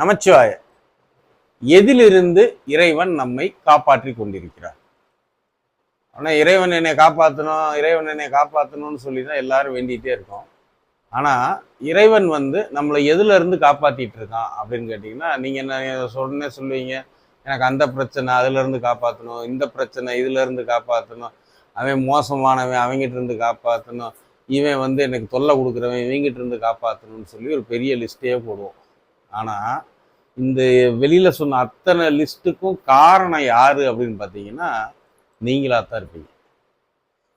நமச்சிவாய எதிலிருந்து இறைவன் நம்மை காப்பாற்றி கொண்டிருக்கிறார்? ஆனால் இறைவன் என்னை காப்பாற்றணும் இறைவன் என்னை காப்பாற்றணும்னு சொல்லி தான் எல்லாரும் வேண்டிகிட்டே இருக்கோம். ஆனால் இறைவன் வந்து நம்மளை எதுலேருந்து காப்பாற்றிட்டு இருக்கான் அப்படின்னு கேட்டிங்கன்னா நீங்கள் என்ன சொன்னே சொல்லுவீங்க எனக்கு அந்த பிரச்சனை அதுலேருந்து காப்பாற்றணும் இந்த பிரச்சனை இதுலேருந்து காப்பாற்றணும் அவன் மோசமானவன் அவங்ககிட்ட இருந்து காப்பாற்றணும் இவன் வந்து எனக்கு தொல்லை கொடுக்குறவன் இவங்கிட்டிருந்து காப்பாற்றணும்னு சொல்லி ஒரு பெரிய லிஸ்ட்டே போடுவோம். ஆனால் இந்த வெளியில் சொன்ன அத்தனை லிஸ்ட்டுக்கும் காரணம் யார் அப்படின்னு பார்த்தீங்கன்னா நீங்களாக தான் இருப்பீங்க.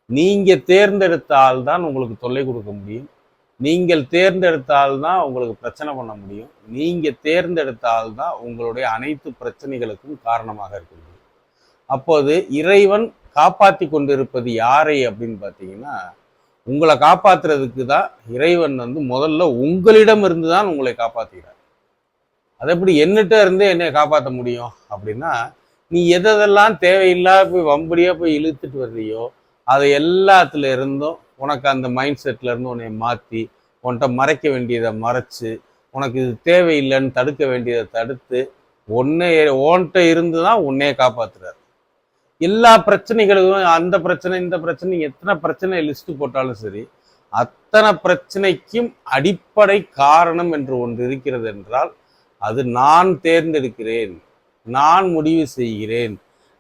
நீங்கள் தேர்ந்தெடுத்த ஆள் தான் உங்களுக்கு தொல்லை கொடுக்க முடியும். நீங்கள் தேர்ந்தெடுத்த ஆள் தான் உங்களுக்கு பிரச்சனை பண்ண முடியும். நீங்கள் தேர்ந்தெடுத்த ஆள் தான் உங்களுடைய அனைத்து பிரச்சனைகளுக்கும் காரணமாக இருக்க முடியும். அப்போது இறைவன் காப்பாற்றி கொண்டிருப்பது யாரை அப்படின்னு பார்த்தீங்கன்னா உங்களை காப்பாற்றுறதுக்கு தான் இறைவன் வந்து முதல்ல உங்களிடம் இருந்து தான் உங்களை காப்பாற்றுகிறார் அது எப்படி என்னட்ட இருந்தே என்னை காப்பாற்ற முடியும்? அப்படின்னா நீ எதெல்லாம் தேவையில்லாத போய் வம்படியாக போய் இழுத்துட்டு வர்றியோ அதை எல்லாத்துல இருந்தும் உனக்கு அந்த மைண்ட் செட்டில் இருந்து உன்னை மாற்றி உன்கிட்ட மறைக்க வேண்டியதை மறைச்சு உனக்கு இது தேவையில்லைன்னு தடுக்க வேண்டியதை தடுத்து உன்னை ஓன்ட்ட இருந்து தான் உன்னையே காப்பாத்துறாரு. எல்லா பிரச்சனைகளுக்கும் அந்த பிரச்சனை இந்த பிரச்சனை எத்தனை பிரச்சனை லிஸ்ட் போட்டாலும் சரி அத்தனை பிரச்சனைக்கும் அடிப்படை காரணம் என்று ஒன்று இருக்கிறது என்றால் அது நான் தேர்ந்தெடுக்கிறேன். நான் முடிவு செய்கிறேன்.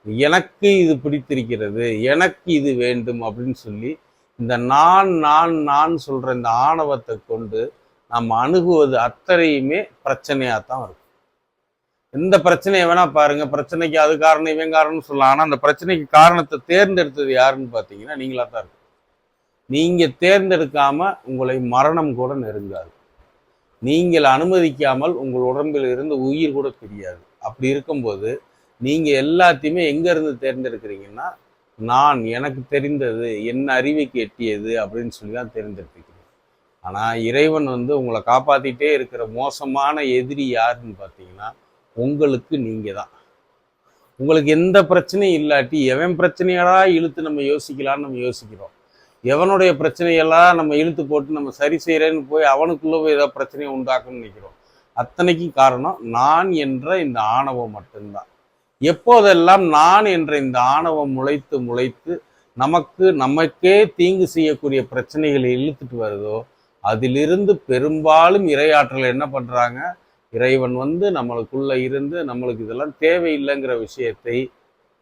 எனக்கு இது பிடித்திருக்கிறது. எனக்கு இது வேண்டும் அப்படின்னு சொல்லி இந்த நான் நான் நான் சொல்கிற இந்த ஆணவத்தை கொண்டு நம்ம அணுகுவது அத்தனையுமே பிரச்சனையாக தான் இருக்கும் எந்த பிரச்சனையை வேணால் பாருங்கள் பிரச்சனைக்கு அது காரணம் இவன் காரணம்னு சொல்லலாம். ஆனால் அந்த பிரச்சனைக்கு காரணத்தை தேர்ந்தெடுத்தது யாருன்னு பார்த்தீங்கன்னா நீங்களாக தான் இருக்கும் நீங்கள் தேர்ந்தெடுக்காமல் உங்களை மரணம் கூட நெருங்காது. நீங்கள் அனுமதிக்காமல் உங்கள் உடம்பில் இருந்து உயிர் கூட தெரியாது அப்படி இருக்கும்போது நீங்கள் எல்லாத்தையுமே எங்கேருந்து தேர்ந்தெடுக்கிறீங்கன்னா நான் எனக்கு தெரிந்தது என் அறிவுக்கு எட்டியது அப்படின்னு சொல்லி தான் தேர்ந்தெடுத்துக்கிறேன் ஆனால் இறைவன் வந்து உங்களை காப்பாற்றிட்டே இருக்கிற மோசமான எதிரி யாருன்னு பார்த்தீங்கன்னா உங்களுக்கு நீங்கள் தான். உங்களுக்கு எந்த பிரச்சனையும் இல்லாட்டி எவன் பிரச்சனையடா இழுத்து நம்ம யோசிக்கலாம்னு நம்ம யோசிக்கிறோம். எவனுடைய பிரச்சனையெல்லாம் நம்ம இழுத்து போட்டு நம்ம சரி செய்கிறேன்னு போய் அவனுக்குள்ளே போய் ஏதாவது பிரச்சனையை உண்டாக்கணும்னு நினைக்கிறோம். அத்தனைக்கும் காரணம் நான் என்ற இந்த ஆணவம் மட்டும்தான். எப்போதெல்லாம் நான் என்ற இந்த ஆணவம் முளைத்து முளைத்து நமக்கு நமக்கே தீங்கு செய்யக்கூடிய பிரச்சனைகளை இழுத்துட்டு வருதோ அதிலிருந்து பெரும்பாலும் இரையாற்றல் என்ன பண்ணுறாங்க இறைவன் வந்து நம்மளுக்குள்ளே இருந்து நம்மளுக்கு இதெல்லாம் தேவையில்லைங்கிற விஷயத்தை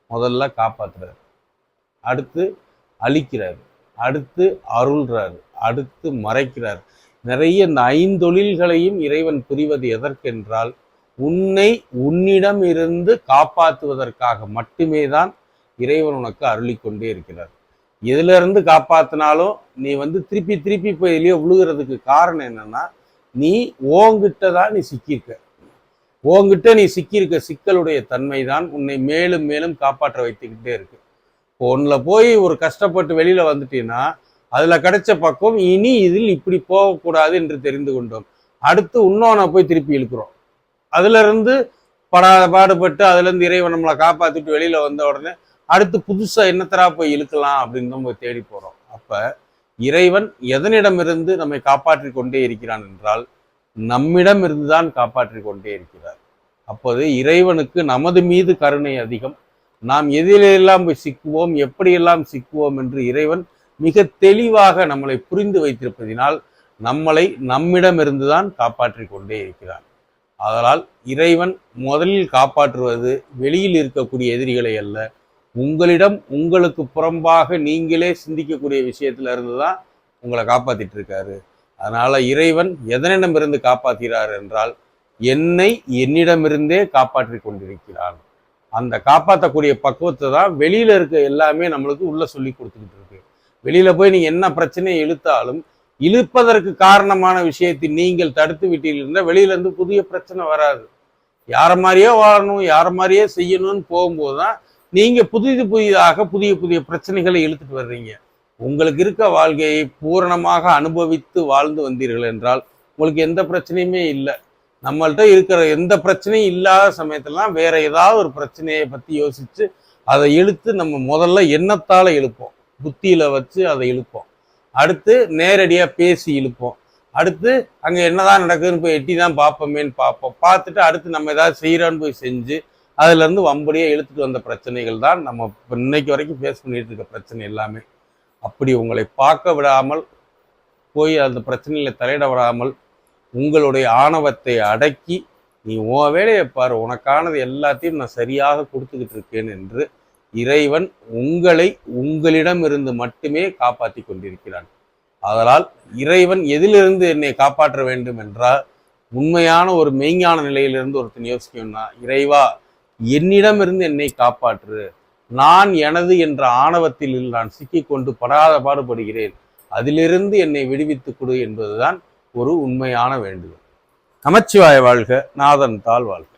முதல்ல காப்பாற்றுறாரு அடுத்து அழிக்கிறாரு. அடுத்து அருள்றார் அடுத்து மறைக்கிறார். நிறைய இந்த ஐந்தொழில்களையும் இறைவன் புரிவது எதற்கென்றால் உன்னை உன்னிடம் இருந்து காப்பாற்றுவதற்காக மட்டுமே தான் இறைவன் உனக்கு அருளி கொண்டே இருக்கிறார். எதுல இருந்து காப்பாத்தினாலும் நீ வந்து திருப்பி திருப்பி போய் எதுலயோ விழுகிறதுக்கு காரணம் என்னன்னா நீ ஓங்கிட்ட தான் நீ சிக்கியிருக்க. ஓங்கிட்ட நீ சிக்கியிருக்க சிக்கலுடைய தன்மை தான் உன்னை மேலும் மேலும் காப்பாற்ற வைத்துக்கிட்டே இருக்கு. ஒன்றில் போய் ஒரு கஷ்டப்பட்டு வெளியில வந்துட்டீங்கன்னா அதுல கிடைச்ச பக்கம் இனி இதில் இப்படி போகக்கூடாது என்று தெரிந்து கொண்டோம். அடுத்து இன்னொன்று போய் திருப்பி இழுக்கிறோம். அதுல இருந்து படாத பாடுபட்டு அதுல இருந்து இறைவன் நம்மளை காப்பாற்றிட்டு வெளியில வந்த உடனே அடுத்து புதுசா என்னத்தரா போய் இழுக்கலாம் அப்படின்னு நம்ம தேடி போறோம். அப்ப இறைவன் எதனிடமிருந்து நம்மை காப்பாற்றி கொண்டே இருக்கிறான் என்றால் நம்மிடமிருந்து தான் காப்பாற்றி கொண்டே இருக்கிறார். அப்போது இறைவனுக்கு நமது மீது கருணை அதிகம் நாம் எதிலெல்லாம் போய் சிக்குவோம் எப்படியெல்லாம் சிக்குவோம் என்று இறைவன் மிக தெளிவாக நம்மளை புரிந்து வைத்திருப்பதினால் நம்மளை நம்மிடமிருந்துதான் காப்பாற்றி கொண்டே இருக்கிறான். அதனால் இறைவன் முதலில் காப்பாற்றுவது வெளியில் இருக்கக்கூடிய எதிரிகளை அல்ல உங்களிடம் உங்களுக்கு புறம்பாக நீங்களே சிந்திக்கக்கூடிய விஷயத்துல இருந்து தான் உங்களை காப்பாத்திட்டு இருக்காரு அதனால இறைவன் எதனிடமிருந்து காப்பாற்றுகிறார் என்றால் என்னை என்னிடமிருந்தே காப்பாற்றி கொண்டிருக்கிறான். அந்த காப்பாற்றக்கூடிய பக்குவத்தை தான் வெளியில் இருக்க எல்லாமே நம்மளுக்கு உள்ளே சொல்லி கொடுத்துக்கிட்டு இருக்கு. வெளியில் போய் நீங்கள் என்ன பிரச்சனையை இழுத்தாலும் இழுப்பதற்கு காரணமான விஷயத்தை நீங்கள் தடுத்து விட்டீர்கள் வெளியிலேருந்து புதிய பிரச்சனை வராது. யார மாதிரியே வாழணும் யார மாதிரியே செய்யணும்னு போகும்போது தான் நீங்கள் புதிது புதிதாக புதிய புதிய பிரச்சனைகளை இழுத்துட்டு வர்றீங்க. உங்களுக்கு இருக்க வாழ்க்கையை பூரணமாக அனுபவித்து வாழ்ந்து வந்தீர்கள் என்றால் உங்களுக்கு எந்த பிரச்சனையுமே இல்லை. நம்மள்ட்ட இருக்கிற எந்த பிரச்சனையும் இல்லாத சமயத்துலலாம் வேற ஏதாவது ஒரு பிரச்சனையை பத்தி யோசிச்சு அதை இழுத்து நம்ம முதல்ல எண்ணத்தால இழுப்போம். புத்தியில வச்சு அதை இழுப்போம். அடுத்து நேரடியா பேசி இழுப்போம். அடுத்து அங்க என்னதான் நடக்குதுன்னு போய் எட்டி தான் பார்ப்போமேன்னு பார்ப்போம். பார்த்துட்டு அடுத்து நம்ம ஏதாவது செய்கிறோன்னு போய் செஞ்சு அதுல இருந்து வம்படியே இழுத்துட்டு வந்த பிரச்சனைகள் தான் நம்ம இப்போ இன்னைக்கு வரைக்கும் ஃபேஸ் பண்ணிட்டு இருக்க பிரச்சனை எல்லாமே. அப்படி உங்களை பார்க்க விடாமல் போய் அந்த பிரச்சனையில தலையிட விடாமல் உங்களுடைய ஆணவத்தை அடக்கி நீ உன் வேலையை பாரு உனக்கானது எல்லாத்தையும் நான் சரியாக கொடுத்துக்கிட்டு இருக்கேன் என்று இறைவன் உங்களை உங்களிடம் இருந்து மட்டுமே காப்பாற்றி கொண்டிருக்கிறான். அதனால் இறைவன் எதிலிருந்து என்னை காப்பாற்ற வேண்டும் என்றால் உண்மையான ஒரு மெய்ஞான நிலையிலிருந்து ஒருத்தன் யோசிக்கணும்னா இறைவா என்னிடமிருந்து என்னை காப்பாற்று. நான் எனது என்ற ஆணவத்தில் நான் சிக்கிக்கொண்டு படாத பாடுபடுகிறேன். அதிலிருந்து என்னை விடுவித்துக் கொடு என்பதுதான் ஒரு உண்மையான வேண்டுதல். நமச்சிவாய வாழ்க நாதன் தாழ் வாழ்க.